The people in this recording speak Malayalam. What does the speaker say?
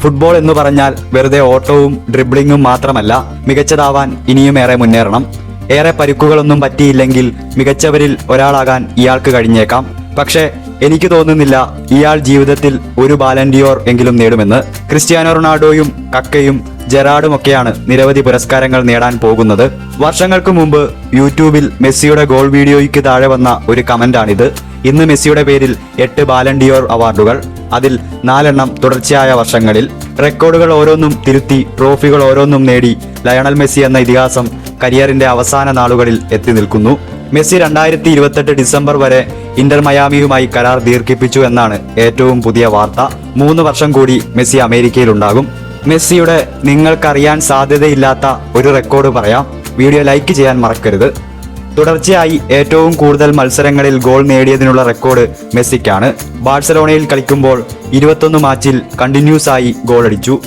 ഫുട്ബോൾ എന്ന് പറഞ്ഞാൽ വെറുതെ ഓട്ടവും ഡ്രിബ്ലിങ്ങും മാത്രമല്ല മികച്ചതാവാൻ ഇനിയും ഏറെ മുന്നേറണം. ഏറെ പരുക്കുകളൊന്നും പറ്റിയില്ലെങ്കിൽ മികച്ചവരിൽ ഒരാളാകാൻ ഇയാൾക്ക് കഴിഞ്ഞേക്കാം. പക്ഷേ എനിക്ക് തോന്നുന്നില്ല ഇയാൾ ജീവിതത്തിൽ ഒരു ബാലൻഡിയോർ എങ്കിലും നേടുമെന്ന്. ക്രിസ്ത്യാനോ റൊണാൾഡോയും കക്കയും ജെറാഡുമൊക്കെയാണ് നിരവധി പുരസ്കാരങ്ങൾ നേടാൻ പോകുന്നത്. വർഷങ്ങൾക്ക് മുമ്പ് യൂട്യൂബിൽ മെസ്സിയുടെ ഗോൾ വീഡിയോയ്ക്ക് താഴെ വന്ന ഒരു കമന്റാണിത്. ഇന്ന് മെസ്സിയുടെ പേരിൽ എട്ട് ബാലൻഡിയോർ അവാർഡുകൾ അതിൽ നാലെണ്ണം തുടർച്ചയായ വർഷങ്ങളിൽ. റെക്കോർഡുകൾ ഓരോന്നും തിരുത്തി ട്രോഫികൾ ഓരോന്നും നേടി ലയണൽ മെസ്സി എന്ന ഇതിഹാസം കരിയറിന്റെ അവസാന നാളുകളിൽ എത്തി നിൽക്കുന്നു. മെസ്സി രണ്ടായിരത്തി ഇരുപത്തെട്ട് ഡിസംബർ വരെ ഇന്റർ മയാമിയുമായി കരാർ ദീർഘിപ്പിച്ചു എന്നാണ് ഏറ്റവും പുതിയ വാർത്ത. മൂന്ന് വർഷം കൂടി മെസ്സി അമേരിക്കയിലുണ്ടാകും. മെസ്സിയുടെ നിങ്ങൾക്കറിയാൻ സാധ്യതയില്ലാത്ത ഒരു റെക്കോർഡ് പറയാം. വീഡിയോ ലൈക്ക് ചെയ്യാൻ മറക്കരുത്. തുടർച്ചയായി ഏറ്റവും കൂടുതൽ മത്സരങ്ങളിൽ ഗോൾ നേടിയതിനുള്ള റെക്കോർഡ് മെസ്സിക്കാണ്. ബാഴ്സലോണയിൽ കളിക്കുമ്പോൾ ഇരുപത്തൊന്ന് മാച്ചിൽ കണ്ടിന്യൂസ് ആയി ഗോളടിച്ചു